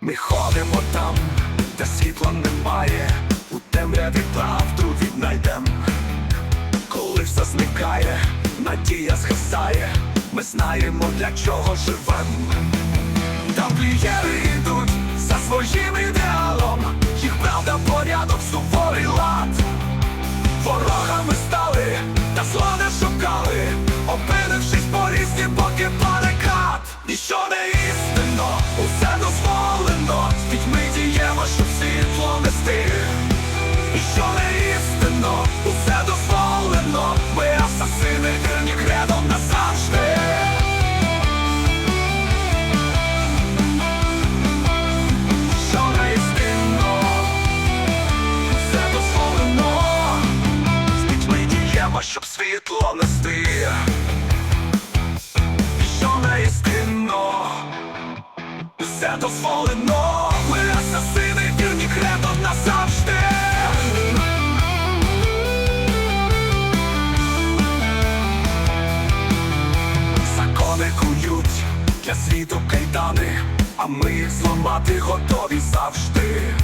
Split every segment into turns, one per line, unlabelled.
Ми ходимо там, де світла немає, у темряві правду віднайдем. Коли все зникає, надія згасає, ми знаємо для чого живем. Тамплієри йдуть за своїм ідеалом, їх правда порядок, суворий лад. Ворогами стали, та зла не шукали, опинившись по різні боки барикад. Ніщо не діємо, щоб світло нести. Що не істинно, все дозволено, ми асасини, вірні кредом назавжди. Закони кують для світу кайдани, а ми їх зламати готові завжди.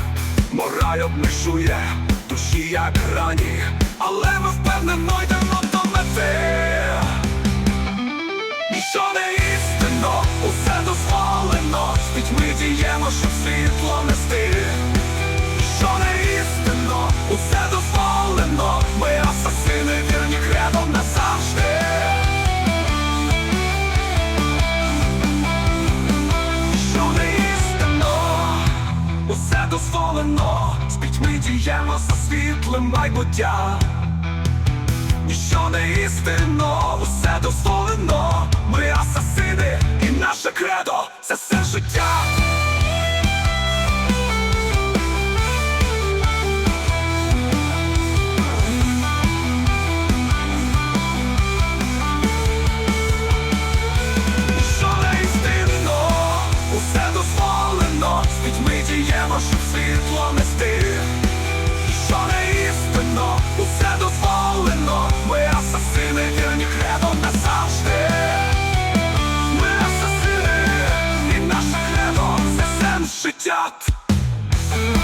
Мораль обмежує душі, як грані, але ми впевнено йдемо до мети. Ніщо не істинно, усе дозволено, з пітьми діємо, щоб світло нести. Ніщо не істинно, усе дозволено, ми асасини, вірні кредом назавжди. Що не істинно, усе дозволено, пітьми діємо за світлим майбуття. Ніщо не істинно, усе дозволено, ми асасини, і наше кредо це все життя. З діємо, щоб світло нести. Shut! Uh.